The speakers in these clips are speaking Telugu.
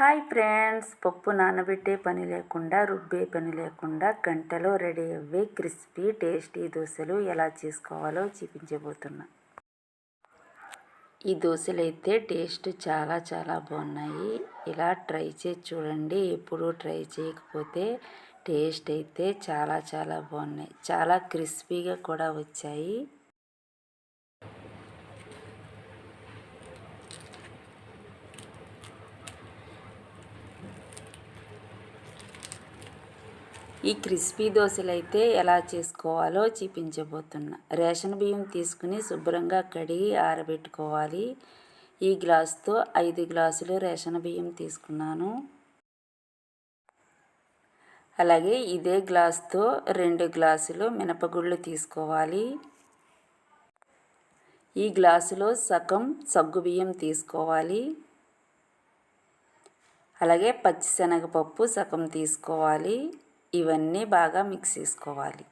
హాయ్ ఫ్రెండ్స్ పప్పు నానబెట్టే పని లేకుండా రుబ్బే పని లేకుండా గంటలో రెడీ అవ్వే క్రిస్పీ టేస్టీ దోశలు ఎలా చేసుకోవాలో చూపించబోతున్నా. ఈ దోశలు అయితే టేస్ట్ చాలా చాలా బాగున్నాయి. ఇలా ట్రై చేసి చూడండి. ఎప్పుడు ట్రై చేయకపోతే టేస్ట్ అయితే చాలా చాలా బాగున్నాయి. చాలా క్రిస్పీగా కూడా వచ్చాయి. ఈ క్రిస్పీ దోశలు అయితే ఎలా చేసుకోవాలో చూపించబోతున్నా. రేషన్ బియ్యం తీసుకుని శుభ్రంగా కడిగి ఆరబెట్టుకోవాలి. ఈ గ్లాసుతో ఐదు గ్లాసులు రేషన్ బియ్యం తీసుకున్నాను. అలాగే ఇదే గ్లాసుతో రెండు గ్లాసులు మినపగుళ్ళు తీసుకోవాలి. ఈ గ్లాసులో సగం సగ్గు బియ్యం తీసుకోవాలి. అలాగే పచ్చిశనగపప్పు సగం తీసుకోవాలి. ఇవన్నీ బాగా మిక్స్ చేసుకోవాలి.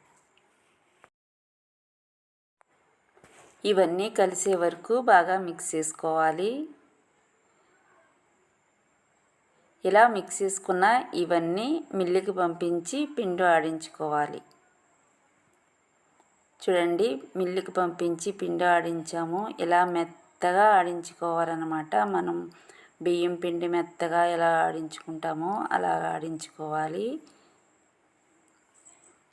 ఇవన్నీ కలిసే వరకు బాగా మిక్స్ చేసుకోవాలి. ఇలా మిక్స్ చేసుకున్న ఇవన్నీ మిల్లికి పంపించి పిండి ఆడించుకోవాలి. చూడండి మిల్లుకి పంపించి పిండి ఆడించాము. ఇలా మెత్తగా ఆడించుకోవాలన్నమాట. మనం బియ్యం పిండి మెత్తగా ఎలా ఆడించుకుంటామో అలా ఆడించుకోవాలి.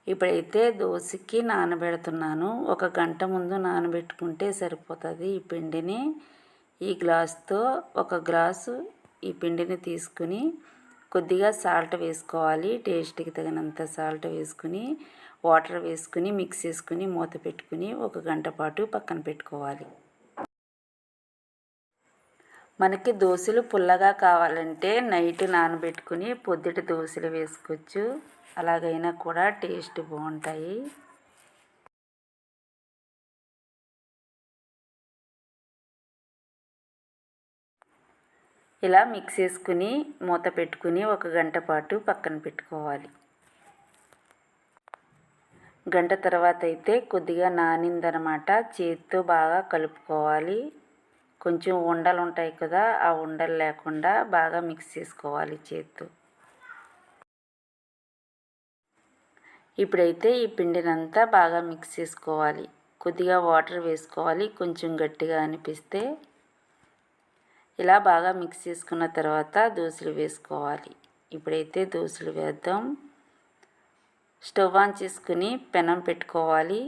ఇప్పుడైతే దోశకి నానబెడుతున్నాను. ఒక గంట ముందు నానబెట్టుకుంటే సరిపోతుంది ఈ పిండిని. ఈ గ్లాస్తో ఒక గ్లాసు ఈ పిండిని తీసుకుని కొద్దిగా సాల్ట్ వేసుకోవాలి. టేస్ట్కి తగినంత సాల్ట్ వేసుకుని వాటర్ వేసుకుని మిక్స్ చేసుకుని మూత పెట్టుకుని ఒక గంట పాటు పక్కన పెట్టుకోవాలి. మనకి దోశలు పుల్లగా కావాలంటే నైట్ నానబెట్టుకుని పొద్దుట దోశలు వేసుకోవచ్చు. అలాగైనా కూడా టేస్ట్ బాగుంటాయి. ఇలా మిక్స్ చేసుకుని మూత పెట్టుకుని ఒక గంట పాటు పక్కన పెట్టుకోవాలి. గంట తర్వాత అయితే కొద్దిగా నానిందనమాట. చేతితో బాగా కలుపుకోవాలి. కొంచెం ఉండలు ఉంటాయి కదా ఆ ఉండలు లేకుండా బాగా మిక్స్ చేసుకోవాలి చేతితో. ఇప్పుడైతే ఈ పిండినంతా బాగా మిక్స్ చేసుకోవాలి. కొద్దిగా వాటర్ వేసుకోవాలి. కొంచెం గట్టిగా అనిపిస్తే ఇలా బాగా మిక్స్ చేసుకున్న తర్వాత దోశలు వేసుకోవాలి. ఇప్పుడైతే దోశలు వేద్దాం. స్టవ్ ఆన్ చేసుకుని పెనం పెట్టుకోవాలి.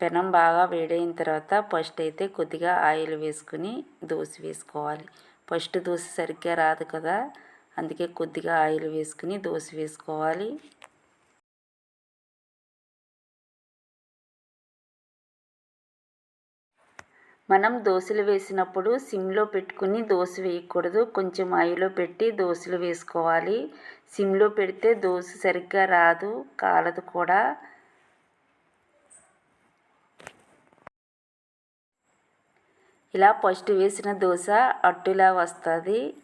పెనం బాగా వేడైన తర్వాత ఫస్ట్ అయితే కొద్దిగా ఆయిల్ వేసుకుని దోశ వేసుకోవాలి. ఫస్ట్ దోశ సరిగ్గా రాదు కదా అందుకే కొద్దిగా ఆయిల్ వేసుకుని దోశ వేసుకోవాలి. మనం దోశలు వేసినప్పుడు సిమ్లో పెట్టుకుని దోశ వేయకూడదు. కొంచెం ఆయిలో పెట్టి దోశలు వేసుకోవాలి. సిమ్లో పెడితే దోశ సరిగ్గా రాదు కాలదు కూడా. ఇలా ఫస్ట్ వేసిన దోశ అట్టులా వస్తుంది.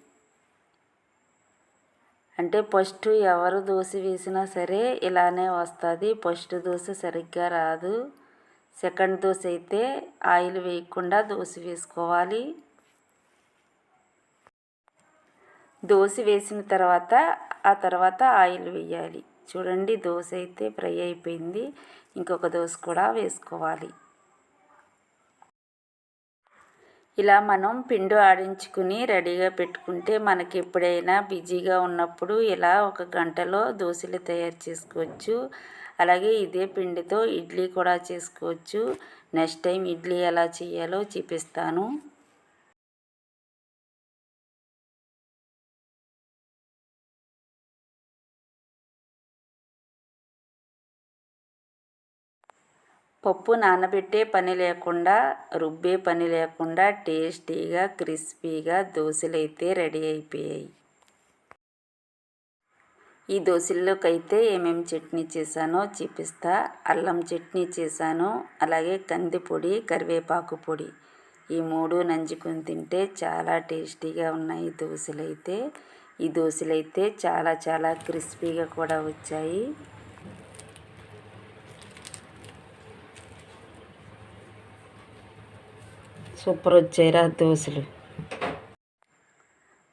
అంటే ఫస్ట్ ఎవరు దోశ వేసినా సరే ఇలానే వస్తుంది. ఫస్ట్ దోశ సరిగ్గా రాదు. సెకండ్ దోశ అయితే ఆయిల్ వేయకుండా దోశ వేసుకోవాలి. దోశ వేసిన తర్వాత ఆ తర్వాత ఆయిల్ వేయాలి. చూడండి దోశ అయితే ఫ్రై అయిపోయింది. ఇంకొక దోశ కూడా వేసుకోవాలి. ఇలా మనం పిండి ఆడించుకుని రెడీగా పెట్టుకుంటే మనకి ఎప్పుడైనా బిజీగా ఉన్నప్పుడు ఇలా ఒక గంటలో దోశలు తయారు చేసుకోవచ్చు. అలాగే ఇదే పిండితో ఇడ్లీ కూడా చేసుకోవచ్చు. నెక్స్ట్ టైం ఇడ్లీ ఎలా చేయాలో చూపిస్తాను. పప్పు నానబెట్టే పని లేకుండా రుబ్బే పని లేకుండా టేస్టీగా క్రిస్పీగా దోశలు అయితే రెడీ అయిపోయాయి. ఈ దోశల్లోకైతే ఏమేమి చట్నీ చేశానో చూపిస్తా. అల్లం చట్నీ చేశాను అలాగే కందిపొడి కరివేపాకు పొడి. ఈ మూడు నంజుకొని తింటే చాలా టేస్టీగా ఉన్నాయి దోశలు అయితే ఈ దోశలు అయితే చాలా చాలా క్రిస్పీగా కూడా వచ్చాయి. సూపర్ వచ్చాయిరా దోశలు.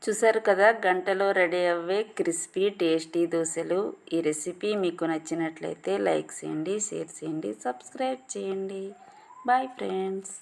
చూసారు కదా గంటలో రెడీ అవ్వే క్రిస్పీ టేస్టీ దోశలు. ఈ రెసిపీ మీకు నచ్చినట్లయితే లైక్ చేయండి షేర్ చేయండి సబ్స్క్రైబ్ చేయండి. Bye friends.